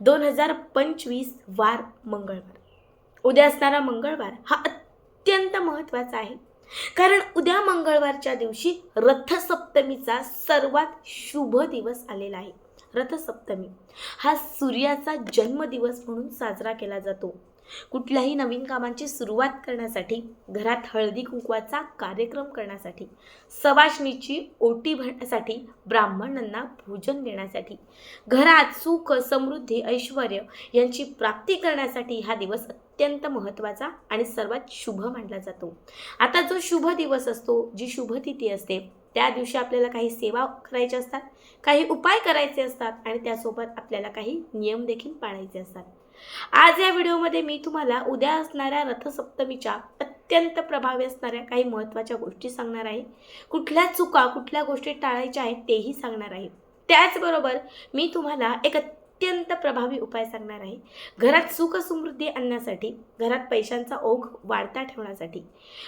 दोन हजार पंचवीस वार मंगळवार. उद्या असणारा मंगळवार हा अत्यंत महत्त्वाचा आहे. कारण उद्या मंगळवारच्या दिवशी रथसप्तमीचा सर्वात शुभ दिवस आलेला आहे. रथसप्तमी हा सूर्याचा जन्मदिवस म्हणून साजरा केला जातो. कुठल्याही नवीन कामांची सुरुवात करण्यासाठी घरात हळदी कुंकवाचा कार्यक्रम करण्यासाठी सवाशणीची ओटी भरण्यासाठी ब्राह्मणांना भोजन देण्यासाठी घरात सुख समृद्धी ऐश्वर यांची प्राप्ती करण्यासाठी हा दिवस अत्यंत महत्त्वाचा आणि सर्वात शुभ मानला जातो. आता जो शुभ दिवस असतो जी शुभ तिथी असते त्या दिवशी आपल्याला काही सेवा करायच्या असतात काही उपाय करायचे असतात आणि त्यासोबत आपल्याला काही नियम देखील पाळायचे असतात. आज या व्हिडिओमध्ये मी तुम्हाला उद्या असणाऱ्या रथसप्तमीच्या अत्यंत प्रभावी असणाऱ्या काही महत्त्वाच्या गोष्टी सांगणार आहे. कुठल्या चुका कुठल्या गोष्टी टाळायच्या आहेत तेही सांगणार आहे. त्याचबरोबर मी तुम्हाला एक अत्यंत प्रभावी उपाय सांगणार आहे. घरात सुख समृद्धी आणण्यासाठी घरात पैशांचा ओघ वाढता ठेवण्यासाठी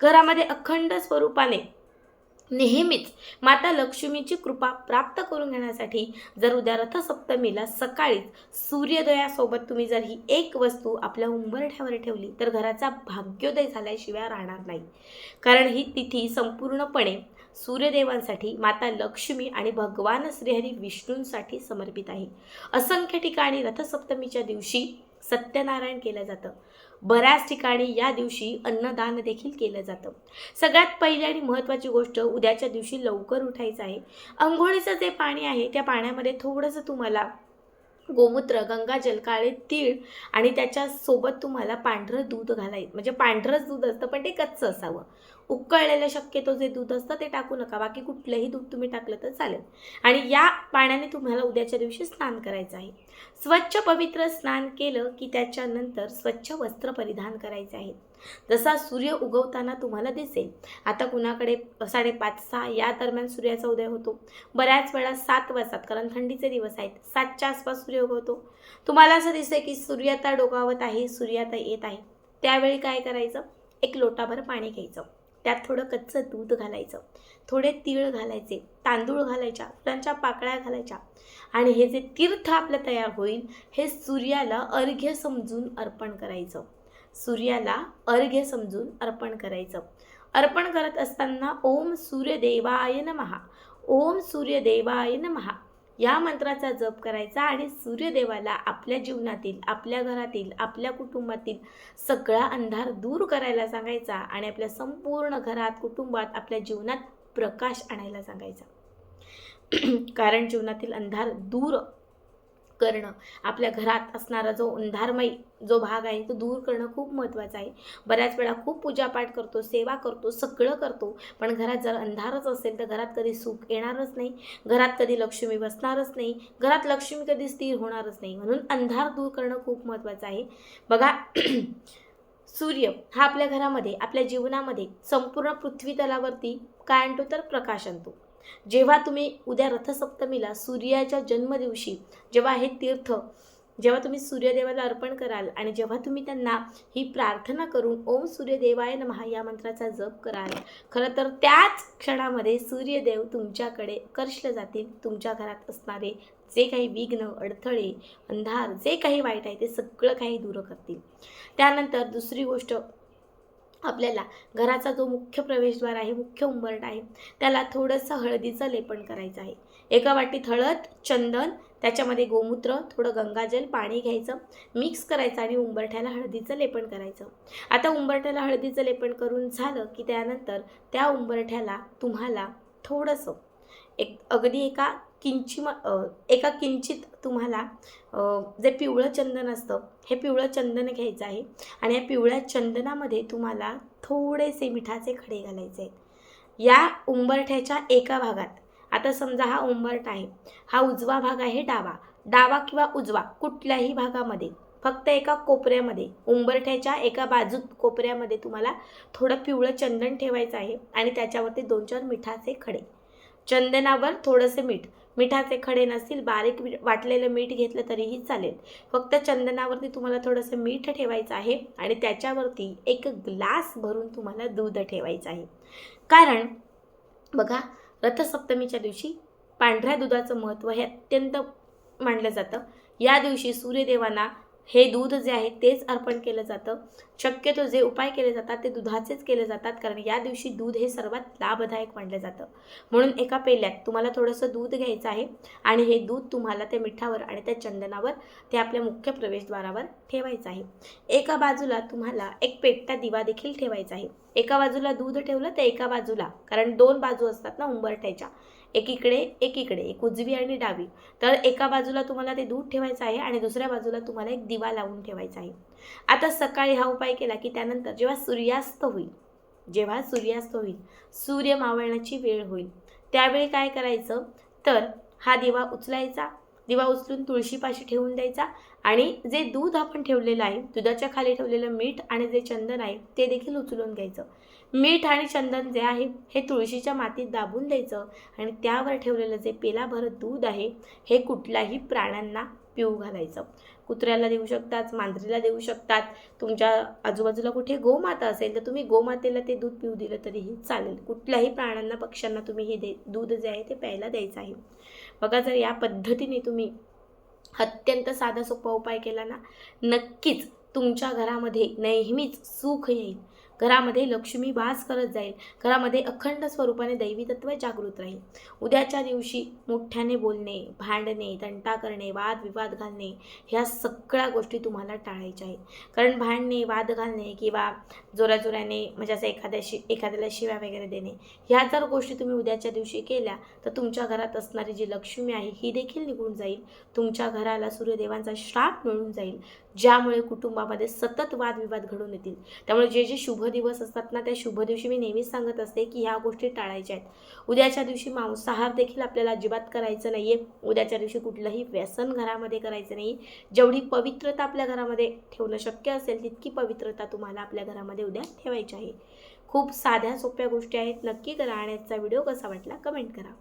घरामध्ये अखंड स्वरूपाने नेहमीच माता लक्ष्मीची कृपा प्राप्त करून घेण्यासाठी जर उद्या रथसप्तमीला सकाळीच सूर्योदयासोबत तुम्ही जर ही एक वस्तू आपल्या उंबरठ्यावर ठेवली तर घराचा भाग्योदय झाल्याशिवाय राहणार नाही. कारण ही तिथी संपूर्णपणे सूर्यदेवांसाठी माता लक्ष्मी आणि भगवान श्रीहरी विष्णूंसाठी समर्पित आहे. असंख्य ठिकाणी रथसप्तमीच्या दिवशी सत्यनारायण केलं जातं. बऱ्याच ठिकाणी या दिवशी अन्नदान देखील केलं जातं. सगळ्यात पहिली आणि महत्त्वाची गोष्ट उद्याच्या दिवशी लवकर उठायचं आहे. अंघोळीचं जे पाणी आहे त्या पाण्यामध्ये थोडंसं तुम्हाला गोमूत्र गंगाजल काळे तीळ आणि त्याच्यासोबत तुम्हाला पांढरं दूध घालायचं. म्हणजे पांढरंच दूध असतं पण ते कच्चं असावं. उकळलेलं शक्यतो जे दूध असतं ते टाकू नका. बाकी कुठलंही दूध तुम्ही टाकलं तर चालेल. आणि या पाण्याने तुम्हाला उद्याच्या दिवशी स्नान करायचं आहे. स्वच्छ पवित्र स्नान केलं की त्याच्यानंतर स्वच्छ वस्त्र परिधान करायचे आहे. जसा सूर्य उगवताना तुम्हाला दिसेल. आता कुणाकडे साडेपाच सहा या दरम्यान सूर्याचा उदय होतो. बऱ्याच वेळा सात वाजतात कारण थंडीचे दिवस आहेत. सातच्या आसपास सूर्य उगवतो. तुम्हाला असं दिसतंय की सूर्य आता डोकावत आहे सूर्य आता येत आहे. त्यावेळी काय करायचं? एक लोटाभर पाणी घ्यायचं. त्यात थोडं कच्चं दूध घालायचं. थोडे तीळ घालायचे तांदूळ घालायच्या फुलांच्या पाकळ्या घालायच्या. आणि हे जे तीर्थ आपलं तयार होईल हे सूर्याला अर्घ्य समजून अर्पण करायचं. सूर्याला अर्घ्य समजून अर्पण करायचं. अर्पण करत असताना ओम सूर्यदेवाय नमहा ओम सूर्यदेवाय नमहा या मंत्राचा जप करायचा आणि सूर्यदेवाला आपल्या जीवनातील आपल्या घरातील आपल्या कुटुंबातील सगळा अंधार दूर करायला सांगायचा आणि आपल्या संपूर्ण घरात कुटुंबात आपल्या जीवनात प्रकाश आणायला सांगायचा. कारण जीवनातील अंधार दूर करणं आपल्या घरात असणारा जो अंधारमय जो भाग आहे तो दूर करणं खूप महत्त्वाचं आहे. बऱ्याच वेळा खूप पूजापाठ करतो सेवा करतो सगळं करतो पण घरात जर अंधारच असेल तर घरात कधी सुख येणारच नाही. घरात कधी लक्ष्मी बसणारच नाही. घरात लक्ष्मी कधी स्थिर होणारच नाही. म्हणून अंधार दूर करणं खूप महत्त्वाचं आहे. बघा सूर्य हा आपल्या घरामध्ये आपल्या जीवनामध्ये संपूर्ण पृथ्वी तलावरती काय आणतो तर प्रकाश आणतो. जेव्हा तुम्ही उद्या रथसप्तमीला सूर्याच्या जन्मदिवशी जेव्हा हे तीर्थ जेव्हा तुम्ही सूर्यदेवाला अर्पण कराल आणि जेव्हा तुम्ही त्यांना ही प्रार्थना करून ओम सूर्यदेवाय नमः या मंत्राचा जप कराल खरं तर त्याच क्षणामध्ये सूर्यदेव तुमच्याकडे कर्षले जातील. तुमच्या घरात असणारे जे काही विघ्न अडथळे अंधार जे काही वाईट आहे ते सगळं काही दूर करतील. त्यानंतर दुसरी गोष्ट आपल्याला घराचा जो मुख्य प्रवेशद्वार आहे मुख्य उंबरट आहे त्याला थोडंसं हळदीचं लेपन करायचं आहे. एका वाटीत हळद चंदन त्याच्यामध्ये गोमूत्र थोडं गंगाजल पाणी घ्यायचं मिक्स करायचं आणि उंबरठ्याला हळदीचं लेपन करायचं. आता उंबरठ्याला हळदीचं लेपन करून झालं की त्यानंतर त्या उंबरठ्याला तुम्हाला थोडंसं एक अगदी एका किंची एका किंचित तुम्हाला जे पिवळं चंदन असतं हे पिवळं चंदन घ्यायचं आहे. आणि या पिवळ्या चंदनामध्ये तुम्हाला थोडेसे मिठाचे खडे घालायचे आहेत. या उंबरठ्याच्या एका भागात आता समजा हा उंबरठा आहे हा उजवा भाग आहे डावा. डावा किंवा उजवा कुठल्याही भागामध्ये फक्त एका कोपऱ्यामध्ये उंबरठ्याच्या एका बाजूत कोपऱ्यामध्ये तुम्हाला थोडं पिवळं चंदन ठेवायचं आहे. आणि त्याच्यावरती दोन चार मिठाचे खडे. चंदनावर थोडंसं मीठ मिठाचे खडे नसतील बारीक वाटलेलं मीठ घेतलं तरीही चालेल. फक्त चंदनावरती तुम्हाला थोडंसं मीठ ठेवायचं आहे आणि त्याच्यावरती एक ग्लास भरून तुम्हाला दूध ठेवायचं आहे. कारण बघा रथसप्तमीच्या दिवशी पांढऱ्या दुधाचं महत्त्व हे अत्यंत मानलं जातं. या दिवशी सूर्यदेवांना हे दूध जे आहे तेच अर्पण केलं जातं. शक्यतो जे उपाय केले जातात ते दुधाचेच केले जातात कारण या दिवशी दूध हे सर्वात लाभदायक मानलं जातं. म्हणून एका पेल्यात तुम्हाला थोडंसं दूध घ्यायचं आहे आणि हे दूध तुम्हाला त्या मिठावर आणि त्या चंदनावर ते आपल्या मुख्य प्रवेशद्वारावर ठेवायचं आहे. एका बाजूला तुम्हाला एक पेटता दिवा देखील ठेवायचा आहे. एका बाजूला दूध ठेवलं तर एका बाजूला कारण दोन बाजू असतात ना उंबरठ्याच्या एकीकडे एकीकडे एक उजवी आणि डावी. तर एका बाजूला तुम्हाला ते दूध ठेवायचं आहे आणि दुसऱ्या बाजूला तुम्हाला एक दिवा लावून ठेवायचा आहे. आता सकाळी हा उपाय केला की त्यानंतर जेव्हा सूर्यास्त होईल जेव्हा सूर्यास्त होईल सूर्य मावळण्याची वेळ होईल. त्यावेळी काय करायचं? तर हा दिवा उचलायचा दिवा उचलून तुळशीपाशी ठेवून द्यायचा. आणि जे दूध आपण ठेवलेलं आहे दुधाच्या खाली ठेवलेलं मीठ आणि जे चंदन आहे ते देखील उचलून घ्यायचं. मीठ आणि चंदन जे आहे हे तुळशीच्या मातीत दाबून द्यायचं. आणि त्यावर ठेवलेलं जे पेलाभर दूध आहे हे कुठल्याही प्राण्यांना पिऊ घालायचं. कुत्र्याला देऊ शकतात मांजरीला देऊ शकतात. तुमच्या आजूबाजूला कुठे गोमाता असेल तर तुम्ही गोमातेला ते दूध पिऊ दिलं तरीही चालेल. कुठल्याही प्राण्यांना पक्ष्यांना तुम्ही हे दे दूध जे आहे ते प्यायला द्यायचं आहे. बघा जर या पद्धतीने तुम्ही अत्यंत साधा सोपा उपाय केला ना नक्कीच तुमच्या घरामध्ये नेहमीच सुख येईल. घरामध्ये लक्ष्मी वास करत जाईल. घरामध्ये अखंड स्वरूपाने दैवी तत्व जागृत राहील. उद्याच्या दिवशी मोठ्याने बोलणे भांडणे तंटा करणे वादविवाद घालणे ह्या सगळ्या गोष्टी तुम्हाला टाळायच्या आहेत. कारण भांडणे वाद घालणे किंवा जोराजोराने म्हणजे असं एखाद्याशी एखाद्याला शिव्या वगैरे देणे ह्या जर गोष्टी तुम्ही उद्याच्या दिवशी केल्या तर तुमच्या घरात असणारी जी लक्ष्मी आहे ही देखील निघून जाईल. तुमच्या घराला सूर्यदेवांचा श्राप मिळून जाईल. ज्यामुळे कुटुंबामध्ये सतत वादविवाद घडून येतील. त्यामुळे जे जे शुभ दिवस असतात ना त्या शुभ दिवशी मी नेहमीच सांगत असते की ह्या गोष्टी टाळायच्या आहेत. उद्याच्या दिवशी मांसाहार देखील आपल्याला अजिबात करायचं नाही आहे उद्याच्या दिवशी कुठलंही व्यसन घरामध्ये करायचं नाही. जेवढी पवित्रता आपल्या घरामध्ये ठेवणं शक्य असेल तितकी पवित्रता तुम्हाला आपल्या घरामध्ये उद्या ठेवायची आहे. खूप साध्या सोप्या गोष्टी आहेत. नक्की करा आणि व्हिडिओ कसा वाटला कमेंट करा.